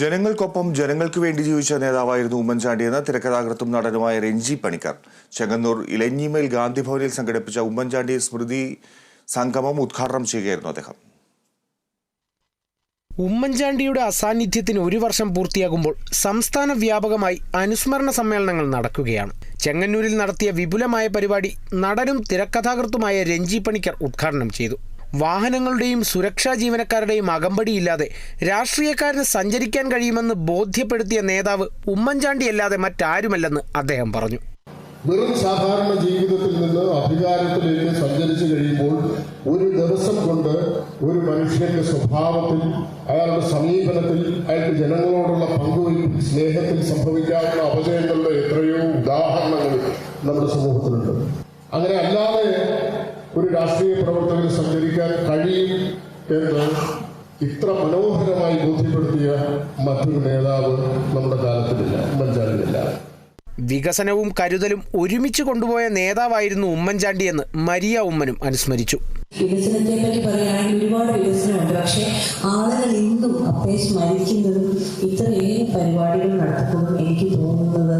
ജനങ്ങൾക്കൊപ്പം ജനങ്ങൾക്ക് വേണ്ടി ജീവിച്ച നേതാവായിരുന്നു ഉമ്മൻചാണ്ടി എന്ന തിരക്കഥാകൃത്തും നടനുമായ രഞ്ജി പണിക്കർ. ചെങ്ങന്നൂർ ഇലഞ്ഞിമേൽ ഗാന്ധിഭവനിൽ സംഘടിപ്പിച്ച ഉമ്മൻചാണ്ടി സ്മൃതി സംഗമം ഉദ്ഘാടനം ചെയ്യുകയായിരുന്നു അദ്ദേഹം. ഉമ്മൻചാണ്ടിയുടെ അസാന്നിധ്യത്തിന് ഒരു വർഷം പൂർത്തിയാകുമ്പോൾ സംസ്ഥാന വ്യാപകമായി അനുസ്മരണ സമ്മേളനങ്ങൾ നടക്കുകയാണ്. ചെങ്ങന്നൂരിൽ നടത്തിയ വിപുലമായ പരിപാടി നടനും തിരക്കഥാകൃത്തുമായ രഞ്ജി പണിക്കർ ഉദ്ഘാടനം ചെയ്തു. വാഹനങ്ങളുടെയും സുരക്ഷാ ജീവനക്കാരുടെയും അകമ്പടിയില്ലാതെ രാഷ്ട്രീയക്കാരന് സഞ്ചരിക്കാൻ കഴിയുമെന്ന് ബോധ്യപ്പെടുത്തിയ നേതാവ് ഉമ്മൻചാണ്ടിയല്ലാതെ മറ്റാരുമല്ലെന്ന് അദ്ദേഹം പറഞ്ഞു. വെറും സാധാരണ ജീവിതത്തിൽ നിന്ന് അധികാരത്തിലേക്ക് സഞ്ചരിച്ചു കഴിയുമ്പോൾ ഒരു ദിവസം കൊണ്ട് ഒരു മനുഷ്യന്റെ സ്വഭാവത്തിൽ അയാളുടെ സമീപനത്തിൽ അയാൾക്ക് ജനങ്ങളോടുള്ള പങ്കുവയ്പിൽ സ്നേഹത്തിൽ സംഭവിക്കാവുന്ന അപജയങ്ങളുടെ എത്രയോ ഉദാഹരണങ്ങൾ നമ്മുടെ സമൂഹത്തിലുണ്ട്. അങ്ങനെ അല്ലാതെ രാഷ്ട്രീയ പ്രവർത്തകന് സഞ്ചരിക്കാൻ കഴിയും എന്ന് ഇത്ര മനോഹരമായി ബോധ്യപ്പെടുത്തിയ മറ്റൊരു നേതാവ് നമ്മുടെ കാലത്തിലില്ല ഉമ്മൻചാണ്ടിയില്ല വികസനവും കരുതലും ഒരുമിച്ച് കൊണ്ടുപോയ നേതാവായിരുന്നു ഉമ്മൻചാണ്ടിയെന്ന് മരിയ ഉമ്മനും അനുസ്മരിച്ചു. വികസനത്തെ പറ്റി പറയുകയാണെങ്കിൽ ഒരുപാട് വികസനമുണ്ട്. പക്ഷെ ആളുകൾ ഇന്നും അപ്പേ സ്മരിക്കുന്നതും ഇത്രയേറെ പരിപാടികൾ നടത്തുന്നതും എനിക്ക് തോന്നുന്നത്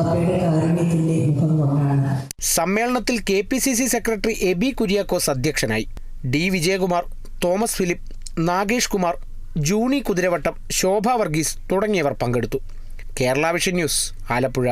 അപ്പയുടെ കാരുണ്യത്തിന്റെ സമ്മേളനത്തിൽ K P C C secretary A B Kuriakose അധ്യക്ഷനായി. ഡി വിജയകുമാർ തോമസ് ഫിലിപ്പ് നാഗേഷ് കുമാർ ജൂണി കുതിരവട്ടം ശോഭ വർഗീസ് തുടങ്ങിയവർ പങ്കെടുത്തു. Kerala vision news Alappuzha.